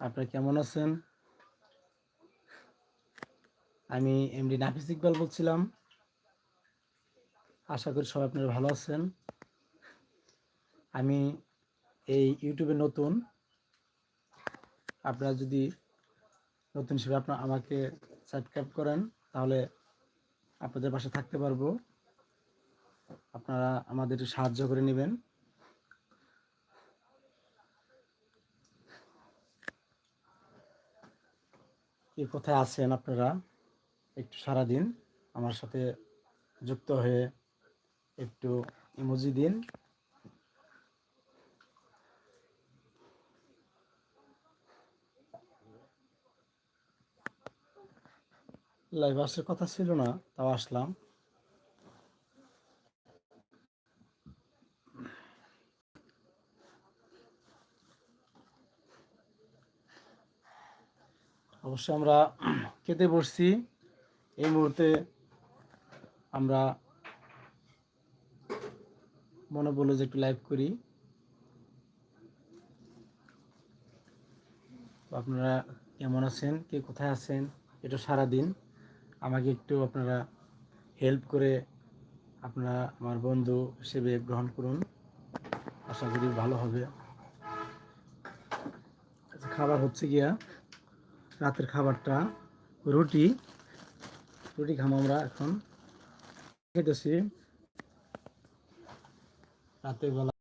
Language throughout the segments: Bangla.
আপনারা কেমন আছেন? আমি এমডি নাফিস ইকবাল বলছিলাম। আশা করি সবাই আপনারা ভালো আছেন। আমি এই ইউটিউবে নতুন। আপনারা যদি নতুন হিসেবে আপনার আমাকে সাবস্ক্রাইব করেন, তাহলে আপনাদের পাশে থাকতে পারব। আপনারা আমাদের সাহায্য করে নেবেন। কে কোথায় আছেন আপনারা। একটু সারাদিন আমার সাথে যুক্ত হয়ে একটু ইমোজি দিন। লাইভ আসার কথা ছিল না, তাও আসলাম। অবশ্য আমরা খেতে বসছি। এই মুহূর্তে আমরা মনে বলল যে একটু লাইভ করি। আপনারা কেমন আছেন? কে কোথায় আছেন? এটা সারাদিন। আমাকে একটু আপনারা হেল্প করে আপনারা আমার বন্ধু হিসেবে গ্রহণ করুন। আশা করি ভালো হবে। আচ্ছা, খাবার হচ্ছে গিয়া। রাতের খাবারটা রুটি রুটি খাম আমরা এখন। খেতেছি। রাতের বেলা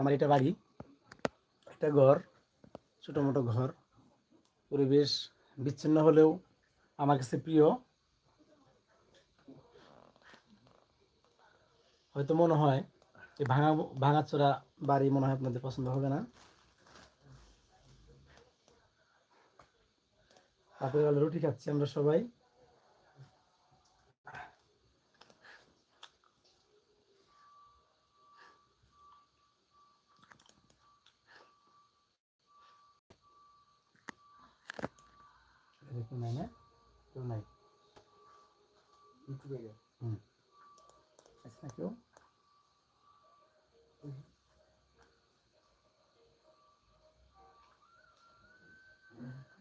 আমার এটা বাড়ি, একটা ঘর ছোটো মোটো ঘর। পরিবেশ বিচ্ছিন্ন হলেও আমার কাছে প্রিয়। হয়তো মনে হয় এই ভাঙা, ভাঙাচোরা বাড়ি মনে হয় আপনাদের পছন্দ হবে না। রাতের রুটি খাচ্ছি আমরা সবাই। এরকম নাই না কেউ নাই হুম আছে না কেউ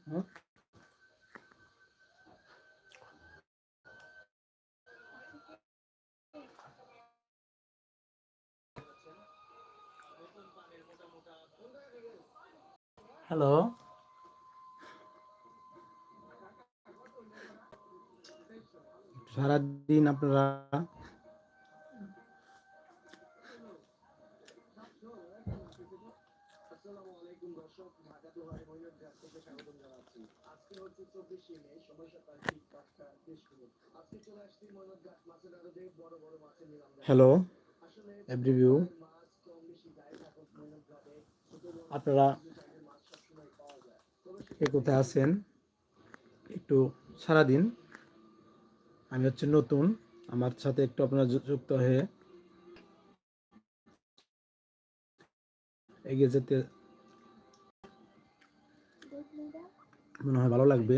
হুম? হ্যালো সারাদিন আপনারা হ্যালো এভরিভিউ আপনারা কোথায় আছেন? একটু সারাদিন আমি হচ্ছে নতুন। আমার সাথে একটু আপনারা যুক্ত হয়ে এগিয়ে যেতে মনে হয় ভালো লাগবে।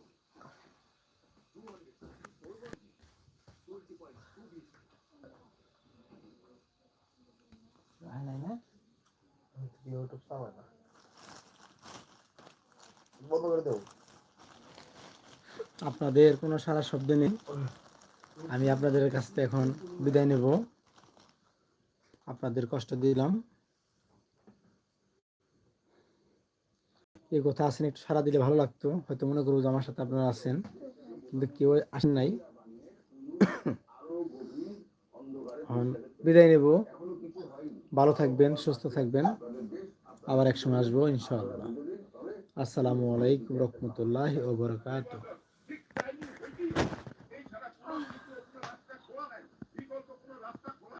বন্ধ করে দেবো আপনাদের কোনো সারা শব্দ নেই। আমি আপনাদের কাছ থেকে এখন বিদায় নেব। আপনাদের কষ্ট দিলাম। এই কথা আছেন একটু সারা দিলে ভালো লাগতো। হয়তো মনে করব যে আমার সাথে আপনারা আছেন কিন্তু কেউ আসেন নাই। বিদায় নেব। ভালো থাকবেন সুস্থ থাকবেন। আবার একসময় আসব ইনশাআল্লাহ। আসসালামু আলাইকুম রহমতুল্লাহ ওবরাকাতুহ